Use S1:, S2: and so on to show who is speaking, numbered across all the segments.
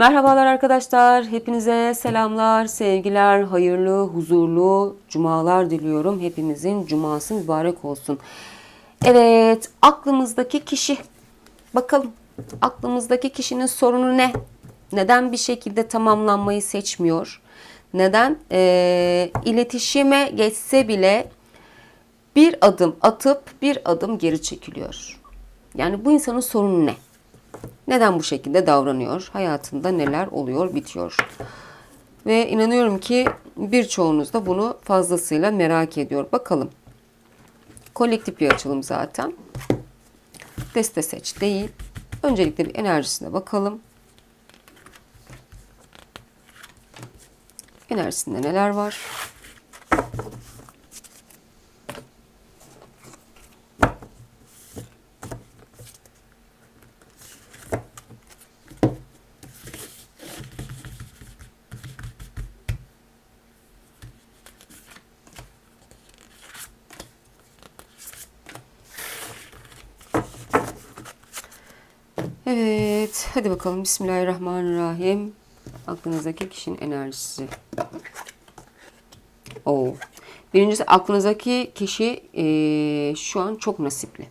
S1: Merhabalar arkadaşlar. Hepinize selamlar, sevgiler, hayırlı, huzurlu cumalar diliyorum. Hepimizin cuması mübarek olsun. Evet, aklımızdaki kişi. Bakalım aklımızdaki kişinin sorunu ne? Neden bir şekilde tamamlanmayı seçmiyor? Neden Ee, iletişime geçse bile bir adım atıp bir adım geri çekiliyor? Yani bu insanın sorunu ne? Neden bu şekilde davranıyor? Hayatında neler oluyor, bitiyor? Ve inanıyorum ki birçoğunuz da bunu fazlasıyla merak ediyor. Bakalım. Kolektif bir açılım zaten. Deste seç değil. Öncelikle bir enerjisine bakalım. Enerjisinde neler var? Evet, hadi bakalım. Bismillahirrahmanirrahim. Aklınızdaki kişinin enerjisi. Oo. Birincisi aklınızdaki kişi eee, şu an çok nasipli.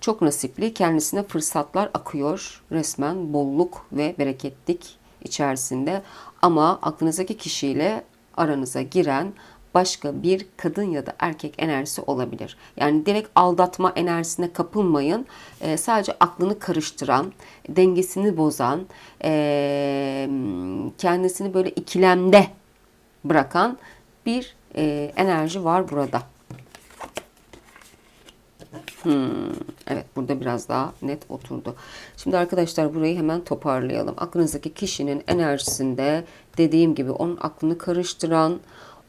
S1: Çok nasipli. Kendisine fırsatlar akıyor. Resmen bolluk ve bereketlik içerisinde. Ama aklınızdaki kişiyle aranıza giren başka bir kadın ya da erkek enerjisi olabilir. Yani direkt aldatma enerjisine kapılmayın. Ee, sadece aklını karıştıran, dengesini bozan, ee, kendisini böyle ikilemde bırakan bir ee, enerji var burada. Hmm, evet burada biraz daha net oturdu. Şimdi arkadaşlar burayı hemen toparlayalım. Aklınızdaki kişinin enerjisinde dediğim gibi onun aklını karıştıran,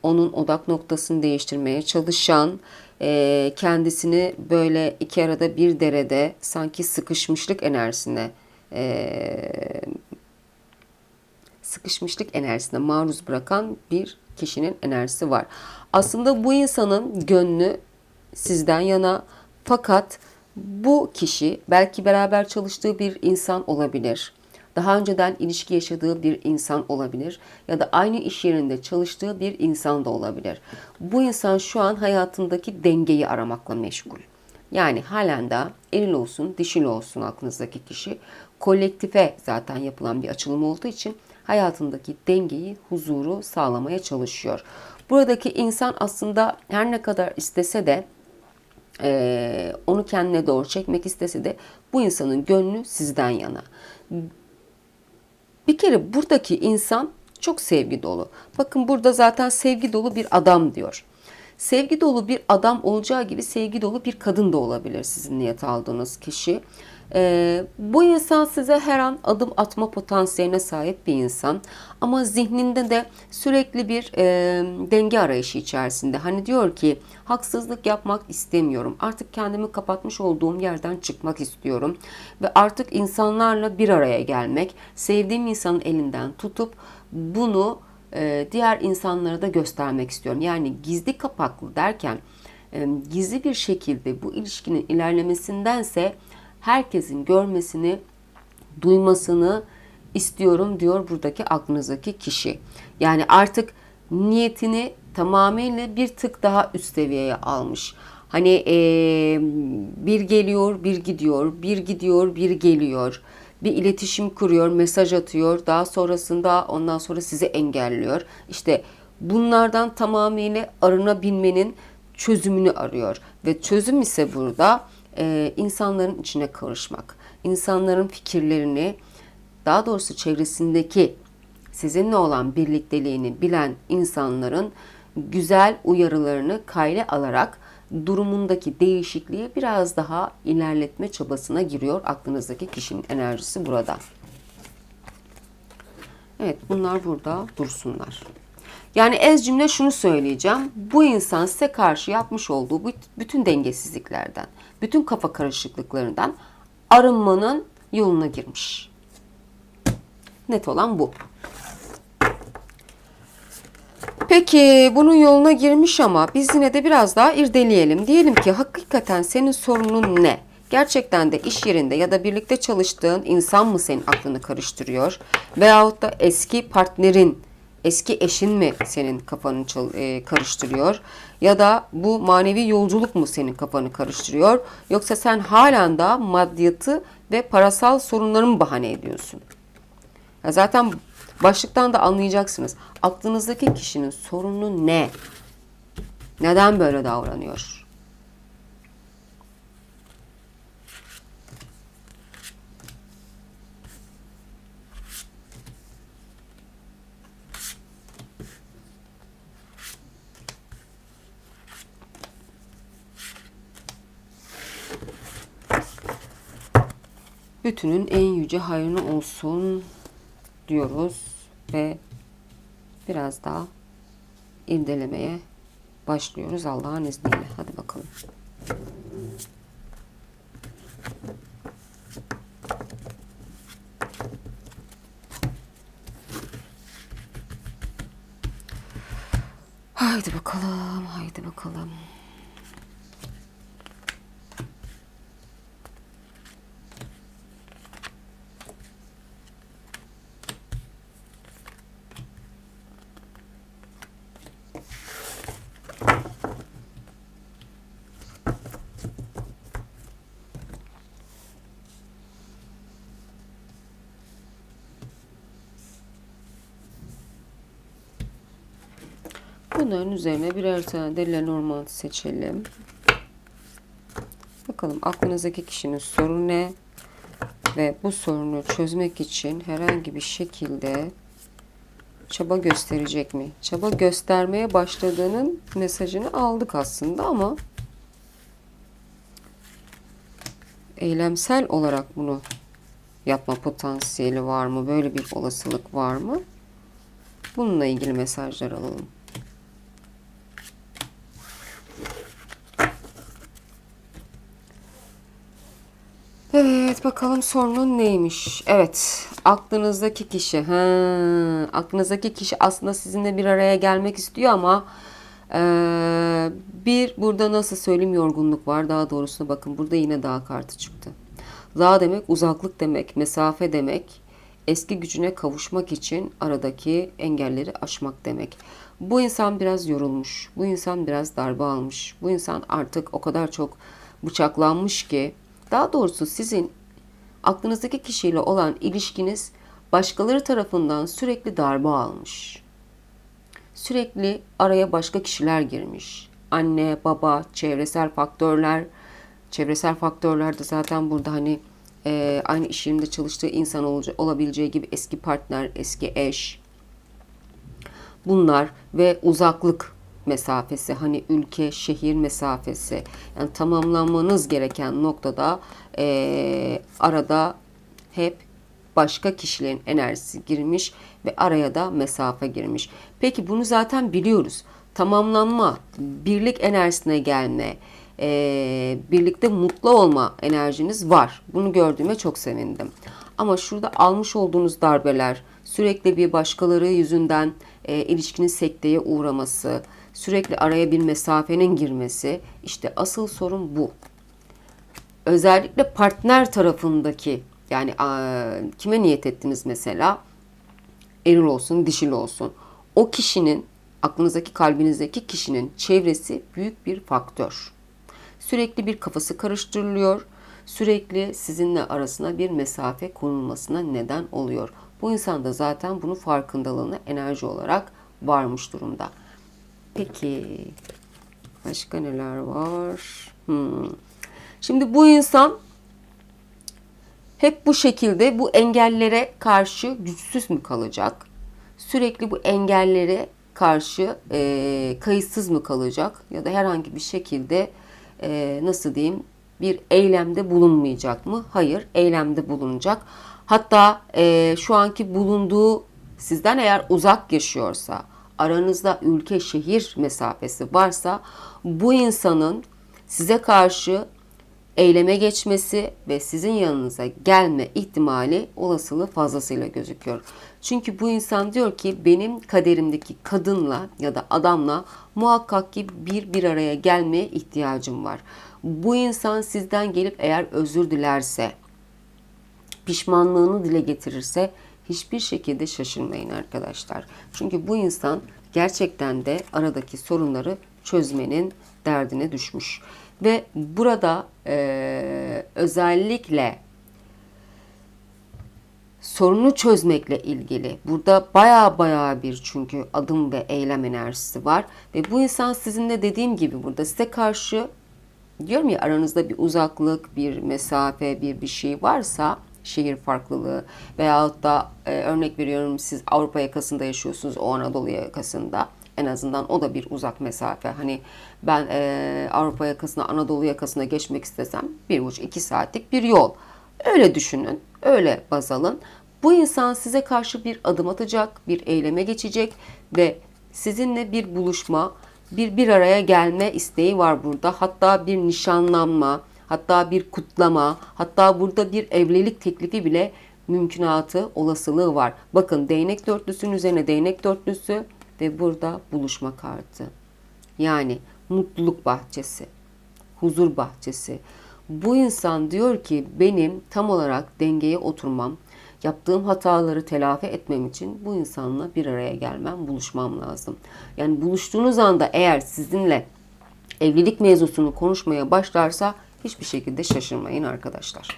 S1: onun odak noktasını değiştirmeye çalışan, e, kendisini böyle iki arada bir derede sanki sıkışmışlık enerjisine e, sıkışmışlık enerjisine maruz bırakan bir kişinin enerjisi var. Aslında bu insanın gönlü sizden yana fakat bu kişi belki beraber çalıştığı bir insan olabilir. Daha önceden ilişki yaşadığı bir insan olabilir ya da aynı iş yerinde çalıştığı bir insan da olabilir. Bu insan şu an hayatındaki dengeyi aramakla meşgul. Yani halen de eril olsun, dişil olsun aklınızdaki kişi kolektife zaten yapılan bir açılım olduğu için hayatındaki dengeyi, huzuru sağlamaya çalışıyor. Buradaki insan aslında her ne kadar istese de e, onu kendine doğru çekmek istese de bu insanın gönlü sizden yana. Bir kere buradaki insan çok sevgi dolu. Bakın burada zaten sevgi dolu bir adam diyor. Sevgi dolu bir adam olacağı gibi sevgi dolu bir kadın da olabilir sizin niyet aldığınız kişi. Ee, bu insan size her an adım atma potansiyeline sahip bir insan. Ama zihninde de sürekli bir e, denge arayışı içerisinde. Hani diyor ki haksızlık yapmak istemiyorum. Artık kendimi kapatmış olduğum yerden çıkmak istiyorum. Ve artık insanlarla bir araya gelmek, sevdiğim insanın elinden tutup bunu e, diğer insanlara da göstermek istiyorum. Yani gizli kapaklı derken e, gizli bir şekilde bu ilişkinin ilerlemesindense herkesin görmesini, duymasını istiyorum diyor buradaki aklınızdaki kişi. Yani artık niyetini tamamıyla bir tık daha üst seviyeye almış. Hani e, bir geliyor, bir gidiyor, bir gidiyor, bir geliyor. Bir iletişim kuruyor, mesaj atıyor. Daha sonrasında ondan sonra sizi engelliyor. İşte bunlardan tamamıyla arınabilmenin çözümünü arıyor. Ve çözüm ise burada e, insanların içine karışmak. insanların fikirlerini, daha doğrusu çevresindeki sizinle olan birlikteliğini bilen insanların güzel uyarılarını kayla alarak durumundaki değişikliği biraz daha ilerletme çabasına giriyor aklınızdaki kişinin enerjisi burada. Evet bunlar burada dursunlar. Yani ez cümle şunu söyleyeceğim. Bu insan size karşı yapmış olduğu bütün dengesizliklerden, bütün kafa karışıklıklarından arınmanın yoluna girmiş. Net olan bu. Peki bunun yoluna girmiş ama biz yine de biraz daha irdeleyelim. Diyelim ki hakikaten senin sorunun ne? Gerçekten de iş yerinde ya da birlikte çalıştığın insan mı senin aklını karıştırıyor? Veyahut da eski partnerin, eski eşin mi senin kafanı e, karıştırıyor? Ya da bu manevi yolculuk mu senin kafanı karıştırıyor? Yoksa sen halen daha maddiyatı ve parasal sorunları mı bahane ediyorsun? Ya zaten başlıktan da anlayacaksınız. Aklınızdaki kişinin sorunu ne? Neden böyle davranıyor? Bütünün en yüce hayrını olsun diyoruz ve biraz daha irdelemeye başlıyoruz Allah'ın izniyle. Hadi bakalım. Haydi bakalım, haydi bakalım. Bunların üzerine birer tane de Lenormand seçelim. Bakalım aklınızdaki kişinin sorunu ne? Ve bu sorunu çözmek için herhangi bir şekilde çaba gösterecek mi? Çaba göstermeye başladığının mesajını aldık aslında ama eylemsel olarak bunu yapma potansiyeli var mı? Böyle bir olasılık var mı? Bununla ilgili mesajlar alalım. Evet bakalım sorunun neymiş? Evet aklınızdaki kişi. Ha, aklınızdaki kişi aslında sizinle bir araya gelmek istiyor ama eee, bir burada nasıl söyleyeyim yorgunluk var. Daha doğrusuna bakın burada yine dağ kartı çıktı. Dağ demek uzaklık demek, mesafe demek. Eski gücüne kavuşmak için aradaki engelleri aşmak demek. Bu insan biraz yorulmuş. Bu insan biraz darbe almış. Bu insan artık o kadar çok bıçaklanmış ki daha doğrusu sizin aklınızdaki kişiyle olan ilişkiniz başkaları tarafından sürekli darbe almış. Sürekli araya başka kişiler girmiş. Anne, baba, çevresel faktörler. Çevresel faktörler de zaten burada hani e, aynı iş yerinde çalıştığı insan olaca- olabileceği gibi eski partner, eski eş. Bunlar ve uzaklık mesafesi hani ülke şehir mesafesi yani tamamlanmanız gereken noktada eee, arada hep başka kişilerin enerjisi girmiş ve araya da mesafe girmiş. Peki bunu zaten biliyoruz. Tamamlanma, birlik enerjisine gelme, eee, birlikte mutlu olma enerjiniz var. Bunu gördüğüme çok sevindim. Ama şurada almış olduğunuz darbeler, sürekli bir başkaları yüzünden e, ilişkinin sekteye uğraması, sürekli araya bir mesafenin girmesi, işte asıl sorun bu. Özellikle partner tarafındaki yani a, kime niyet ettiniz mesela? Eril olsun, dişil olsun. O kişinin, aklınızdaki, kalbinizdeki kişinin çevresi büyük bir faktör. Sürekli bir kafası karıştırılıyor. Sürekli sizinle arasına bir mesafe konulmasına neden oluyor. Bu insan da zaten bunun farkındalığına enerji olarak varmış durumda. Peki başka neler var? Hmm. Şimdi bu insan hep bu şekilde bu engellere karşı güçsüz mü kalacak? Sürekli bu engellere karşı e, kayıtsız mı kalacak? Ya da herhangi bir şekilde e, nasıl diyeyim bir eylemde bulunmayacak mı? Hayır, eylemde bulunacak. Hatta e, şu anki bulunduğu sizden eğer uzak yaşıyorsa, aranızda ülke şehir mesafesi varsa bu insanın size karşı eyleme geçmesi ve sizin yanınıza gelme ihtimali olasılığı fazlasıyla gözüküyor. Çünkü bu insan diyor ki benim kaderimdeki kadınla ya da adamla muhakkak ki bir bir araya gelmeye ihtiyacım var. Bu insan sizden gelip eğer özür dilerse, pişmanlığını dile getirirse hiçbir şekilde şaşırmayın arkadaşlar. Çünkü bu insan gerçekten de aradaki sorunları çözmenin derdine düşmüş. Ve burada e, özellikle sorunu çözmekle ilgili burada baya baya bir çünkü adım ve eylem enerjisi var ve bu insan sizinle dediğim gibi burada size karşı diyorum ya aranızda bir uzaklık, bir mesafe, bir bir şey varsa şehir farklılığı veyahut da e, örnek veriyorum siz Avrupa yakasında yaşıyorsunuz o Anadolu yakasında en azından o da bir uzak mesafe. Hani ben e, Avrupa yakasına Anadolu yakasına geçmek istesem bir buçuk iki saatlik bir yol. Öyle düşünün, öyle baz alın. Bu insan size karşı bir adım atacak, bir eyleme geçecek ve sizinle bir buluşma, bir bir araya gelme isteği var burada. Hatta bir nişanlanma, hatta bir kutlama, hatta burada bir evlilik teklifi bile mümkünatı, olasılığı var. Bakın değnek dörtlüsünün üzerine değnek dörtlüsü ve burada buluşma kartı. Yani mutluluk bahçesi, huzur bahçesi. Bu insan diyor ki benim tam olarak dengeye oturmam, yaptığım hataları telafi etmem için bu insanla bir araya gelmem, buluşmam lazım. Yani buluştuğunuz anda eğer sizinle evlilik mevzusunu konuşmaya başlarsa hiçbir şekilde şaşırmayın arkadaşlar.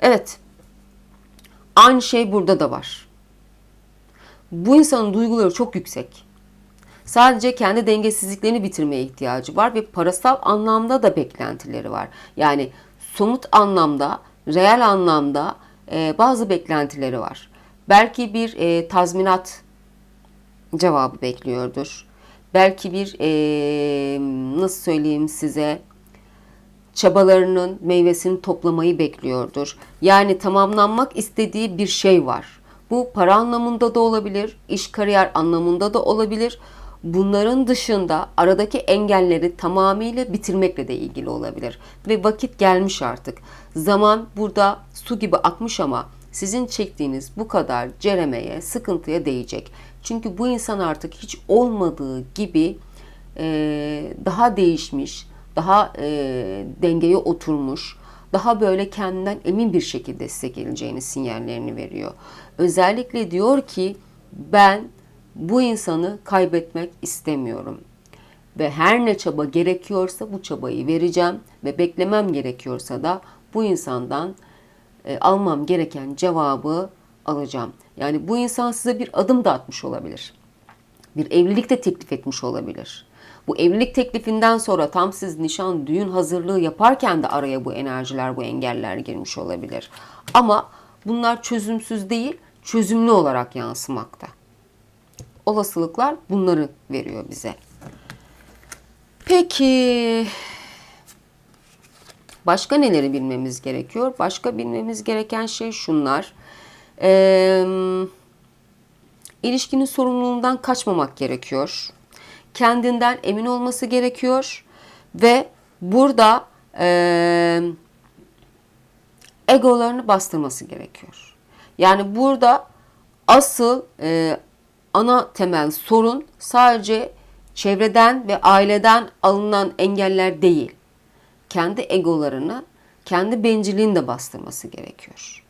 S1: Evet. Aynı şey burada da var. Bu insanın duyguları çok yüksek. Sadece kendi dengesizliklerini bitirmeye ihtiyacı var ve parasal anlamda da beklentileri var. Yani somut anlamda, reel anlamda e, bazı beklentileri var. Belki bir e, tazminat cevabı bekliyordur. Belki bir e, nasıl söyleyeyim size çabalarının meyvesini toplamayı bekliyordur. Yani tamamlanmak istediği bir şey var. Bu para anlamında da olabilir, iş kariyer anlamında da olabilir. Bunların dışında aradaki engelleri tamamıyla bitirmekle de ilgili olabilir. Ve vakit gelmiş artık. Zaman burada su gibi akmış ama sizin çektiğiniz bu kadar ceremeye, sıkıntıya değecek. Çünkü bu insan artık hiç olmadığı gibi e, daha değişmiş, daha e, dengeye oturmuş, daha böyle kendinden emin bir şekilde size geleceğini sinyallerini veriyor. Özellikle diyor ki ben bu insanı kaybetmek istemiyorum. Ve her ne çaba gerekiyorsa bu çabayı vereceğim ve beklemem gerekiyorsa da bu insandan e, almam gereken cevabı alacağım. Yani bu insan size bir adım da atmış olabilir. Bir evlilik de teklif etmiş olabilir. Bu evlilik teklifinden sonra tam siz nişan, düğün hazırlığı yaparken de araya bu enerjiler, bu engeller girmiş olabilir. Ama bunlar çözümsüz değil, çözümlü olarak yansımakta. Olasılıklar bunları veriyor bize. Peki başka neleri bilmemiz gerekiyor? Başka bilmemiz gereken şey şunlar. Ee, ilişkinin sorumluluğundan kaçmamak gerekiyor. Kendinden emin olması gerekiyor ve burada e, egolarını bastırması gerekiyor. Yani burada asıl e, ana temel sorun sadece çevreden ve aileden alınan engeller değil. Kendi egolarını, kendi bencilliğini de bastırması gerekiyor.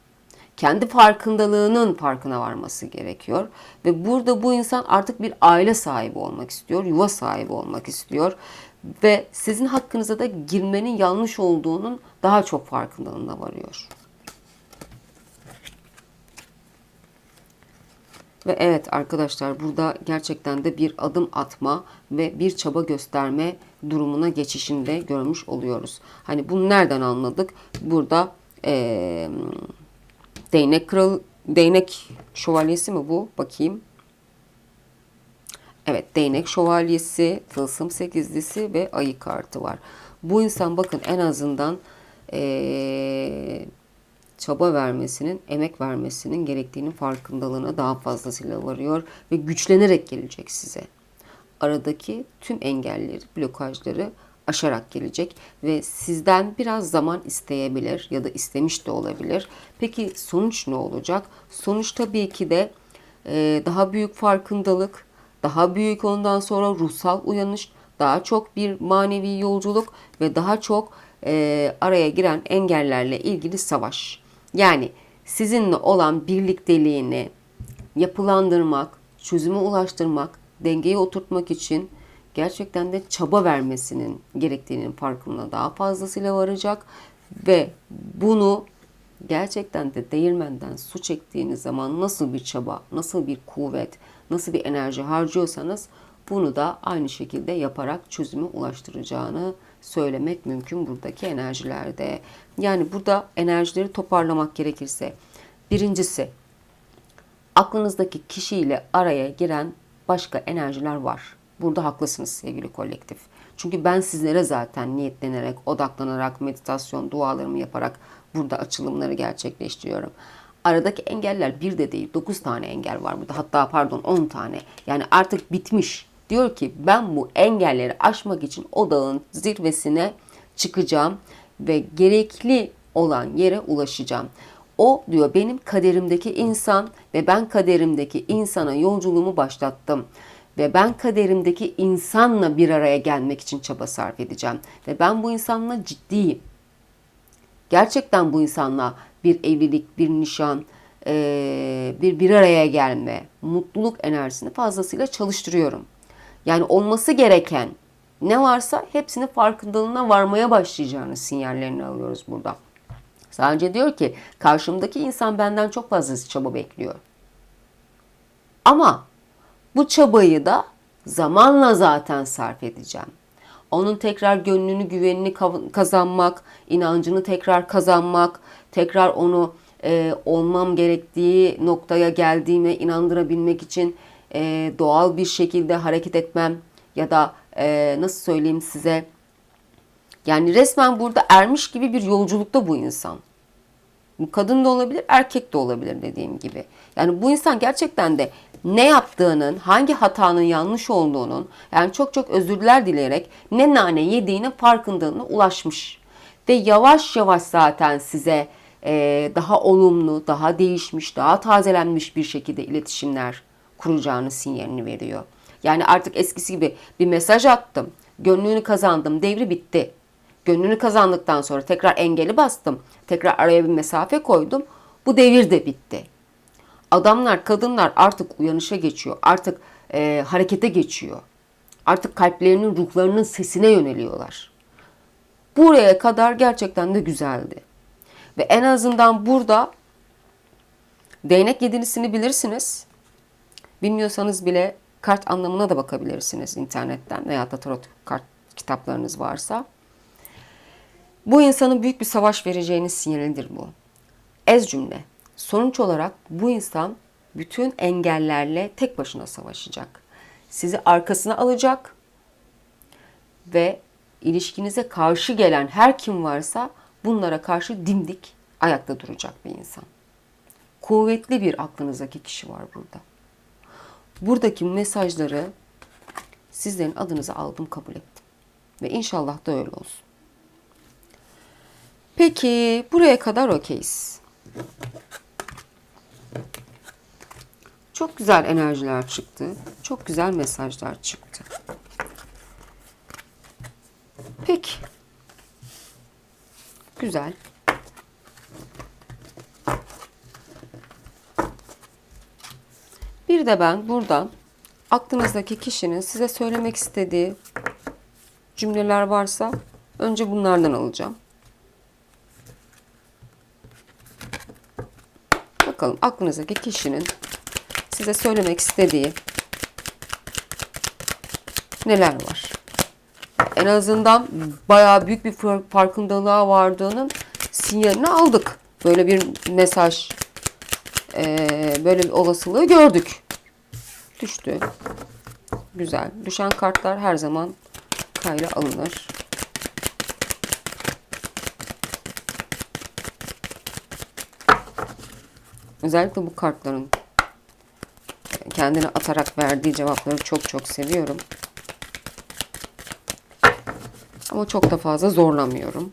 S1: Kendi farkındalığının farkına varması gerekiyor. Ve burada bu insan artık bir aile sahibi olmak istiyor, yuva sahibi olmak istiyor. Ve sizin hakkınıza da girmenin yanlış olduğunun daha çok farkındalığına varıyor. Ve evet arkadaşlar burada gerçekten de bir adım atma ve bir çaba gösterme durumuna geçişinde görmüş oluyoruz. Hani bunu nereden anladık? Burada ee, değnek kral değnek şövalyesi mi bu? Bakayım. Evet değnek şövalyesi, tılsım sekizlisi ve ayı kartı var. Bu insan bakın en azından ee, çaba vermesinin, emek vermesinin gerektiğinin farkındalığına daha fazlasıyla varıyor ve güçlenerek gelecek size. Aradaki tüm engelleri, blokajları aşarak gelecek ve sizden biraz zaman isteyebilir ya da istemiş de olabilir. Peki sonuç ne olacak? Sonuç tabii ki de daha büyük farkındalık, daha büyük ondan sonra ruhsal uyanış, daha çok bir manevi yolculuk ve daha çok e, araya giren engellerle ilgili savaş. Yani sizinle olan birlikteliğini yapılandırmak, çözüme ulaştırmak, dengeye oturtmak için gerçekten de çaba vermesinin gerektiğinin farkına daha fazlasıyla varacak ve bunu gerçekten de değirmenden su çektiğiniz zaman nasıl bir çaba, nasıl bir kuvvet, nasıl bir enerji harcıyorsanız bunu da aynı şekilde yaparak çözüme ulaştıracağını söylemek mümkün buradaki enerjilerde. Yani burada enerjileri toparlamak gerekirse birincisi aklınızdaki kişiyle araya giren başka enerjiler var. Burada haklısınız sevgili kolektif. Çünkü ben sizlere zaten niyetlenerek, odaklanarak, meditasyon, dualarımı yaparak burada açılımları gerçekleştiriyorum. Aradaki engeller bir de değil, 9 tane engel var burada. Hatta pardon 10 tane. Yani artık bitmiş. Diyor ki ben bu engelleri aşmak için o dağın zirvesine çıkacağım ve gerekli olan yere ulaşacağım. O diyor benim kaderimdeki insan ve ben kaderimdeki insana yolculuğumu başlattım. Ve ben kaderimdeki insanla bir araya gelmek için çaba sarf edeceğim. Ve ben bu insanla ciddiyim. Gerçekten bu insanla bir evlilik, bir nişan, bir bir araya gelme, mutluluk enerjisini fazlasıyla çalıştırıyorum. Yani olması gereken ne varsa hepsini farkındalığına varmaya başlayacağını sinyallerini alıyoruz burada. Sadece diyor ki karşımdaki insan benden çok fazla çaba bekliyor. Ama bu çabayı da zamanla zaten sarf edeceğim. Onun tekrar gönlünü, güvenini kazanmak, inancını tekrar kazanmak, tekrar onu e, olmam gerektiği noktaya geldiğime inandırabilmek için e, doğal bir şekilde hareket etmem ya da e, nasıl söyleyeyim size yani resmen burada ermiş gibi bir yolculukta bu insan. Kadın da olabilir, erkek de olabilir dediğim gibi. Yani bu insan gerçekten de ne yaptığının, hangi hatanın yanlış olduğunun, yani çok çok özürler dileyerek ne nane yediğinin farkındalığına ulaşmış. Ve yavaş yavaş zaten size e, daha olumlu, daha değişmiş, daha tazelenmiş bir şekilde iletişimler kuracağını sinyalini veriyor. Yani artık eskisi gibi bir mesaj attım, gönlünü kazandım, devri bitti. Gönlünü kazandıktan sonra tekrar engeli bastım. Tekrar araya bir mesafe koydum. Bu devir de bitti. Adamlar, kadınlar artık uyanışa geçiyor. Artık e, harekete geçiyor. Artık kalplerinin, ruhlarının sesine yöneliyorlar. Buraya kadar gerçekten de güzeldi. Ve en azından burada değnek yedinisini bilirsiniz. Bilmiyorsanız bile kart anlamına da bakabilirsiniz internetten veya da tarot kart kitaplarınız varsa. Bu insanın büyük bir savaş vereceğini sinyalidir bu. Ez cümle. Sonuç olarak bu insan bütün engellerle tek başına savaşacak. Sizi arkasına alacak ve ilişkinize karşı gelen her kim varsa bunlara karşı dimdik ayakta duracak bir insan. Kuvvetli bir aklınızdaki kişi var burada. Buradaki mesajları sizlerin adınıza aldım kabul ettim. Ve inşallah da öyle olsun. Peki buraya kadar okeyiz. Çok güzel enerjiler çıktı. Çok güzel mesajlar çıktı. Peki. Güzel. Bir de ben buradan aklınızdaki kişinin size söylemek istediği cümleler varsa önce bunlardan alacağım. Bakalım aklınızdaki kişinin size söylemek istediği neler var? En azından bayağı büyük bir farkındalığa vardığının sinyalini aldık. Böyle bir mesaj, böyle bir olasılığı gördük. Düştü. Güzel. Düşen kartlar her zaman kayla alınır. Özellikle bu kartların kendini atarak verdiği cevapları çok çok seviyorum. Ama çok da fazla zorlamıyorum.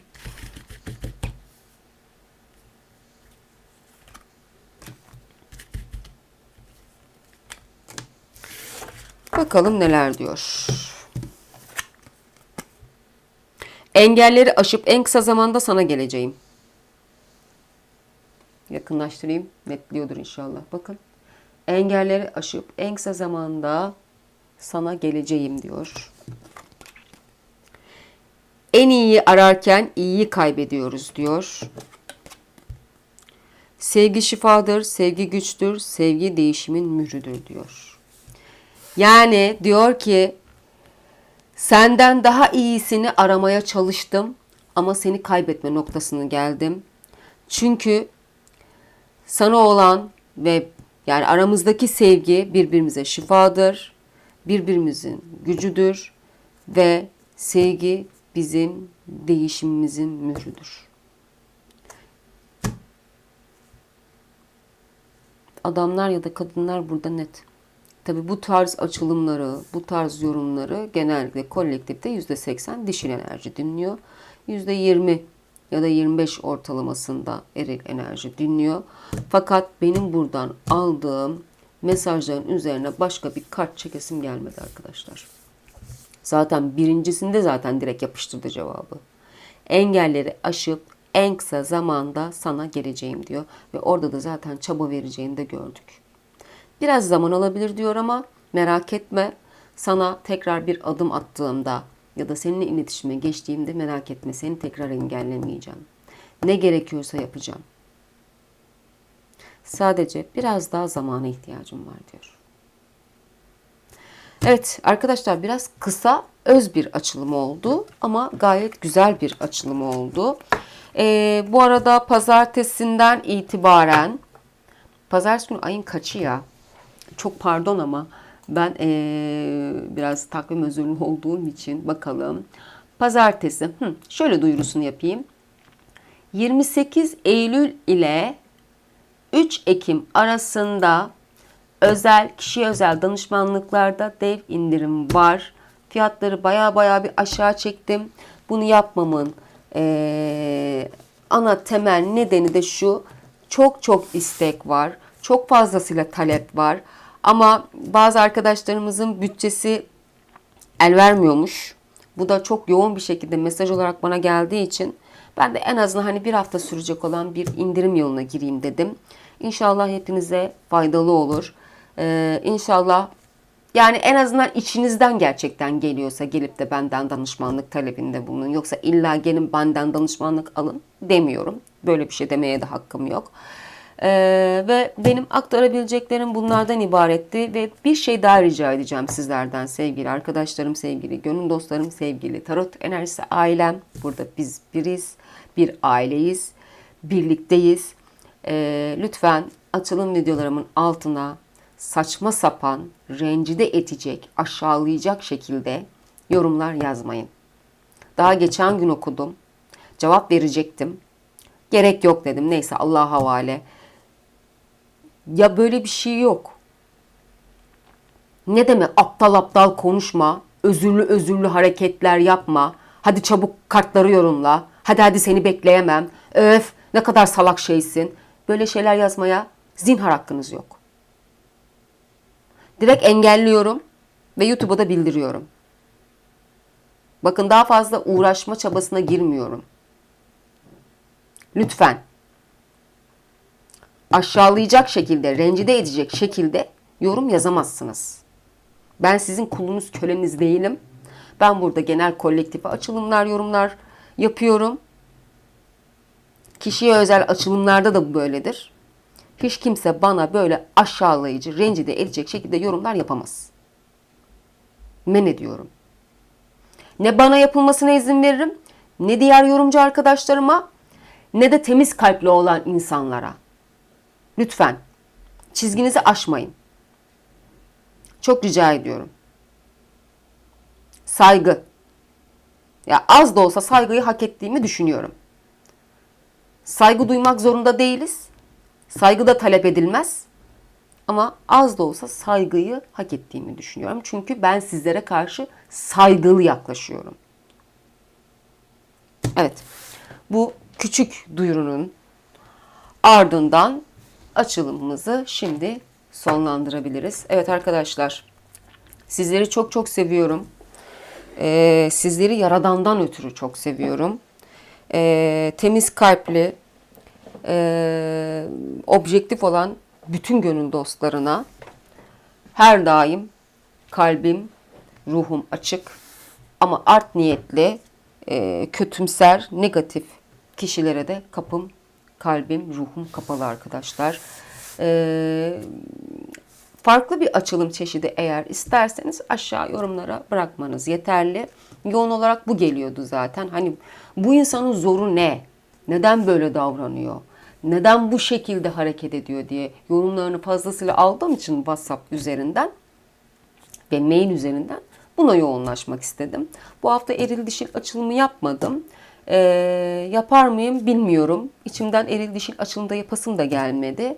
S1: Bakalım neler diyor. Engelleri aşıp en kısa zamanda sana geleceğim. Yakınlaştırayım. Netliyordur inşallah. Bakın. Engelleri aşıp en kısa zamanda sana geleceğim diyor. En iyiyi ararken iyiyi kaybediyoruz diyor. Sevgi şifadır, sevgi güçtür, sevgi değişimin mührüdür diyor. Yani diyor ki senden daha iyisini aramaya çalıştım ama seni kaybetme noktasını geldim. Çünkü sana olan ve yani aramızdaki sevgi birbirimize şifadır, birbirimizin gücüdür ve sevgi bizim değişimimizin mührüdür. Adamlar ya da kadınlar burada net. Tabi bu tarz açılımları, bu tarz yorumları genellikle kolektifte %80 dişil enerji dinliyor. %20 ya da 25 ortalamasında eril enerji dinliyor. Fakat benim buradan aldığım mesajların üzerine başka bir kart çekesim gelmedi arkadaşlar. Zaten birincisinde zaten direkt yapıştırdı cevabı. Engelleri aşıp en kısa zamanda sana geleceğim diyor. Ve orada da zaten çaba vereceğini de gördük. Biraz zaman alabilir diyor ama merak etme. Sana tekrar bir adım attığımda ya da seninle iletişime geçtiğimde merak etme seni tekrar engellemeyeceğim. Ne gerekiyorsa yapacağım. Sadece biraz daha zamana ihtiyacım var diyor. Evet arkadaşlar biraz kısa öz bir açılım oldu ama gayet güzel bir açılım oldu. Ee, bu arada pazartesinden itibaren pazartesi günü ayın kaçı ya? Çok pardon ama ben ee, biraz takvim özürlü olduğum için bakalım. Pazartesi. Hı, şöyle duyurusunu yapayım. 28 Eylül ile 3 Ekim arasında özel, kişiye özel danışmanlıklarda dev indirim var. Fiyatları baya baya bir aşağı çektim. Bunu yapmamın ee, ana temel nedeni de şu. Çok çok istek var. Çok fazlasıyla talep var. Ama bazı arkadaşlarımızın bütçesi el vermiyormuş. Bu da çok yoğun bir şekilde mesaj olarak bana geldiği için ben de en azından hani bir hafta sürecek olan bir indirim yoluna gireyim dedim. İnşallah hepinize faydalı olur. Ee, inşallah yani en azından içinizden gerçekten geliyorsa gelip de benden danışmanlık talebinde bulunun. Yoksa illa gelin benden danışmanlık alın demiyorum. Böyle bir şey demeye de hakkım yok. Ee, ve benim aktarabileceklerim bunlardan ibaretti ve bir şey daha rica edeceğim sizlerden sevgili arkadaşlarım, sevgili gönül dostlarım, sevgili tarot enerjisi ailem. Burada biz biriz, bir aileyiz, birlikteyiz. Ee, lütfen açılım videolarımın altına saçma sapan, rencide edecek, aşağılayacak şekilde yorumlar yazmayın. Daha geçen gün okudum. Cevap verecektim. Gerek yok dedim. Neyse Allah'a havale. Ya böyle bir şey yok. Ne demek aptal aptal konuşma, özürlü özürlü hareketler yapma. Hadi çabuk kartları yorumla. Hadi hadi seni bekleyemem. Öf ne kadar salak şeysin. Böyle şeyler yazmaya zinhar hakkınız yok. Direkt engelliyorum ve YouTube'a da bildiriyorum. Bakın daha fazla uğraşma çabasına girmiyorum. Lütfen aşağılayacak şekilde, rencide edecek şekilde yorum yazamazsınız. Ben sizin kulunuz, köleniz değilim. Ben burada genel kolektife açılımlar, yorumlar yapıyorum. Kişiye özel açılımlarda da bu böyledir. Hiç kimse bana böyle aşağılayıcı, rencide edecek şekilde yorumlar yapamaz. Men ediyorum. Ne bana yapılmasına izin veririm, ne diğer yorumcu arkadaşlarıma, ne de temiz kalpli olan insanlara. Lütfen çizginizi aşmayın. Çok rica ediyorum. Saygı. Ya az da olsa saygıyı hak ettiğimi düşünüyorum. Saygı duymak zorunda değiliz. Saygı da talep edilmez. Ama az da olsa saygıyı hak ettiğimi düşünüyorum. Çünkü ben sizlere karşı saygılı yaklaşıyorum. Evet. Bu küçük duyurunun ardından açılımımızı şimdi sonlandırabiliriz. Evet arkadaşlar. Sizleri çok çok seviyorum. Ee, sizleri yaradandan ötürü çok seviyorum. Ee, temiz kalpli, e, objektif olan bütün gönül dostlarına her daim kalbim, ruhum açık ama art niyetli, e, kötümser, negatif kişilere de kapım, kalbim, ruhum kapalı arkadaşlar. E, farklı bir açılım çeşidi eğer isterseniz aşağı yorumlara bırakmanız yeterli. Yoğun olarak bu geliyordu zaten. Hani bu insanın zoru ne? Neden böyle davranıyor? Neden bu şekilde hareket ediyor diye yorumlarını fazlasıyla aldığım için WhatsApp üzerinden ve mail üzerinden buna yoğunlaşmak istedim. Bu hafta eril dişil açılımı yapmadım. Ee, yapar mıyım bilmiyorum. İçimden eril dişil açılımda yapasım da gelmedi.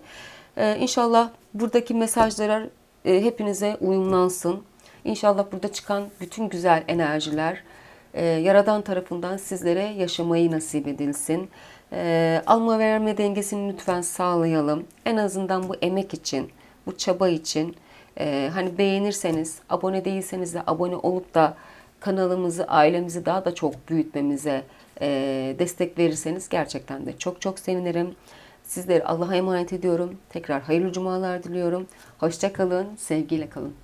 S1: Ee, inşallah buradaki mesajlar e, hepinize uyumlansın. İnşallah burada çıkan bütün güzel enerjiler e, Yaradan tarafından sizlere yaşamayı nasip edilsin. E, alma verme dengesini lütfen sağlayalım. En azından bu emek için, bu çaba için ee, hani beğenirseniz, abone değilseniz de abone olup da kanalımızı, ailemizi daha da çok büyütmemize e, destek verirseniz gerçekten de çok çok sevinirim. Sizleri Allah'a emanet ediyorum. Tekrar hayırlı cumalar diliyorum. Hoşça kalın, sevgiyle kalın.